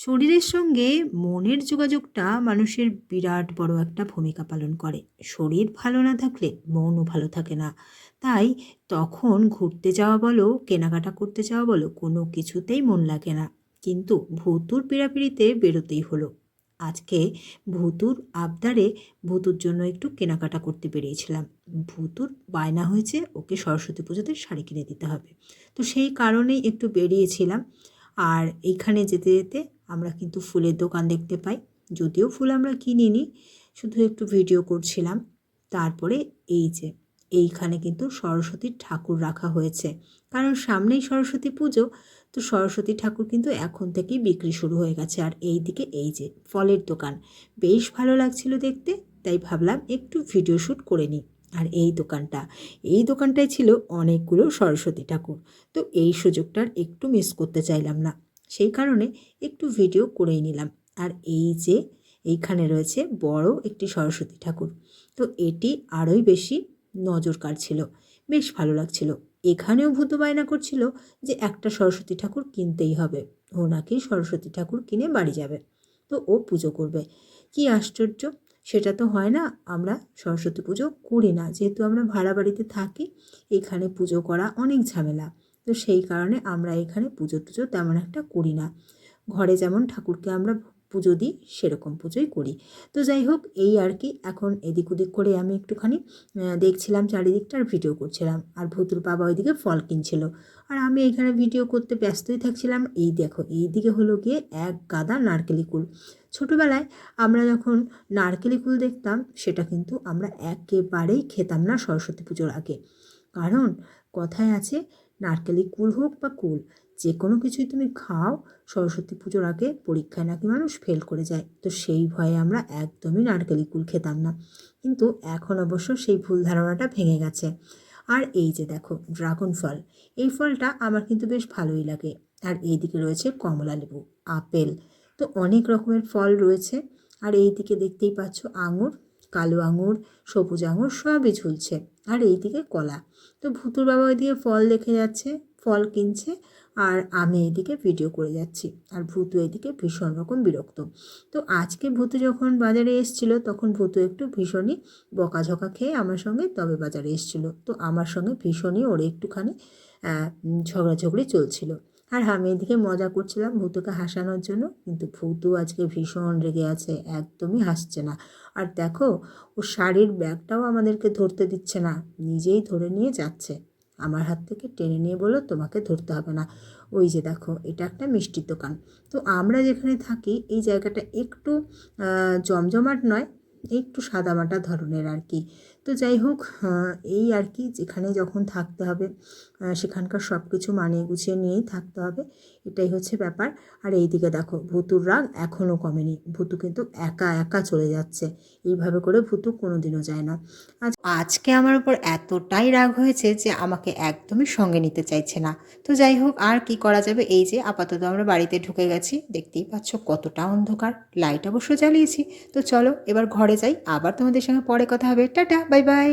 শরীরের সঙ্গে মনের যোগাযোগটা মানুষের বিরাট বড় একটা ভূমিকা পালন করে। শরীর ভালো না থাকলে মনও ভালো থাকে না। তাই তখন ঘুরতে যাওয়া বলো, কেনাকাটা করতে যাওয়া বলো, কোনো কিছুতেই মন লাগে না। কিন্তু ভুতুর পীড়াপিড়িতে বেরোতেই হলো। আজকে ভুতুর আবদারে ভুতুর জন্য একটু কেনাকাটা করতে বেরিয়েছিলাম। ভুতুর বায়না হয়েছে, ওকে সরস্বতী পুজোতে শাড়ি কিনে দিতে হবে। তো সেই কারণেই একটু বেরিয়েছিলাম। আর এইখানে যেতে যেতে আমরা কিন্তু ফুলের দোকান দেখতে পাই। যদিও ফুল আমরা কিনিনি, শুধু একটু ভিডিও করছিলাম। তারপরে এই যে, এইখানে কিন্তু সরস্বতীর ঠাকুর রাখা হয়েছে। কারণ সামনেই সরস্বতী পুজো, তো সরস্বতী ঠাকুর কিন্তু এখন থেকেই বিক্রি শুরু হয়ে গেছে। আর এই দিকে এই যে ফলের দোকান, বেশ ভালো লাগছিল দেখতে, তাই ভাবলাম একটু ভিডিও শ্যুট করে নিই। আর এই দোকানটা, এই দোকানটায় ছিল অনেকগুলো সরস্বতী ঠাকুর। তো এই সুযোগটার একটু মিস করতে চাইলাম না। সেই কারণে একটু ভিডিও করেই নিলাম। আর এই যে এইখানে রয়েছে বড় একটি সরস্বতী ঠাকুর। তো এটি আরোই বেশি নজর কাড়ছিল বেশ ভালো লাগছিল। এখানেও ভূত বায়না করছিল যে একটা সরস্বতী ঠাকুর কিনতেই হবে। ও নাকি সরস্বতী ঠাকুর কিনে বাড়ি যাবে। তো ও পুজো করবে। কি আশ্চর্য! সেটা তো হয় না, আমরা সরস্বতী পুজো করি না। যেহেতু আমরা ভাড়া বাড়িতে থাকি, এখানে পুজো করা অনেক ঝামেলা। তো সেই কারণে আমরা এখানে পুজো টুজো তেমন একটা করি না। ঘরে যেমন ঠাকুরকে আমরা পুজো দিই, সেরকম পুজোই করি। তো যাই হোক, এই আর কি, এখন এদিক ওদিক করে আমি একটুখানি দেখছিলাম চারিদিকটা আর ভিডিও করছিলাম। আর ভুতুর বাবা ওইদিকে ফল কিনছিল। আর আমি এখানে ভিডিও করতে ব্যস্তই থাকছিলাম। এই দেখো, এই দিকে হলো গিয়ে এক গাদা নারকেলি কুল। ছোটোবেলায় আমরা যখন নারকেলি কুল দেখতাম, সেটা কিন্তু আমরা একেবারেই খেতাম না সরস্বতী পুজোর আগে। কারণ কথায় আছে নারকেলি কুল হোক বা কুল যে কোনো কিছুই তুমি খাও, সরস্বতী পুজোর আগে পরীক্ষায় নাকি মানুষ ফেল করে যায়। তো সেই ভয়ে আমরা একদমই নারকেলি কুল খেতাম না। কিন্তু এখন অবশ্য সেই ভুল ধারণাটা ভেঙে গেছে। আর এই যে দেখো, ড্রাগন ফল, এই ফলটা আমার কিন্তু বেশ ভালোই লাগে। আর এই দিকে রয়েছে কমলা লেবু, আপেল, তো অনেক রকমের ফল রয়েছে। আর এই দিকে দেখতেই পাচ্ছ আঙুর কালো আঙুর, সবুজ আঙুর সবই ঝুলছে। আর এই দিকে কলা। তো ভুতুর বাবা ওইদিকে ফল দেখে যাচ্ছে, ফল কিনছে, আর আমি এদিকে ভিডিও করে যাচ্ছি। আর ভূতু এদিকে ভীষণ রকম বিরক্ত। তো আজকে ভূতু যখন বাজারে এসছিল, তখন ভূতু একটু ভীষণই বকাঝকা খেয়ে আমার সঙ্গে তবে বাজারে এসছিল। তো আমার সঙ্গে ভীষণই ওর একটুখানি ঝগড়াঝগড়ি চলছিল। আর আমি এদিকে মজা করছিলাম ভূতুকে হাসানোর জন্য, কিন্তু ভূতু আজকে ভীষণ রেগে আছে, একদমই হাসছে না। আর দেখো, ও শাড়ির ব্যাগটাও আমাদেরকে ধরতে দিচ্ছে না, নিজেই ধরে নিয়ে যাচ্ছে। আমার হাত থেকে টেনে নিয়ে বলল, তোমাকে ধরতে হবে না। ওই যে দেখো, এটা একটা মিষ্টির দোকান। তো আমরা যেখানে থাকি, এই জায়গাটা একটু জমজমাট নয়, একটু সাদামাটা ধরনের আর কি। তো যাই হোক এই আর কি যেখানে যখন থাকতে হবে সেখানকার সব কিছু মানিয়ে গুছিয়ে নিয়েই থাকতে হবে, এটাই হচ্ছে ব্যাপার। আর এই দিকে দেখো, ভুতুর রাগ এখনও কমেনি। ভুতু কিন্তু একা একা চলে যাচ্ছে। এইভাবে করে ভুতু কোনো দিনও যায় না। আজ আজকে আমার উপর এতটাই রাগ হয়েছে যে আমাকে একদমই সঙ্গে নিতে চাইছে না। তো যাই হোক, আর কি করা যাবে? এই যে আপাতত আমরা বাড়িতে ঢুকে গেছি, দেখতেই পাচ্ছ কতটা অন্ধকার। লাইট অবশ্য জ্বালিয়েছি। তো চলো, এবার ঘরে যাই। আবার তোমাদের সঙ্গে পরে কথা হবে। Tata, by. বাই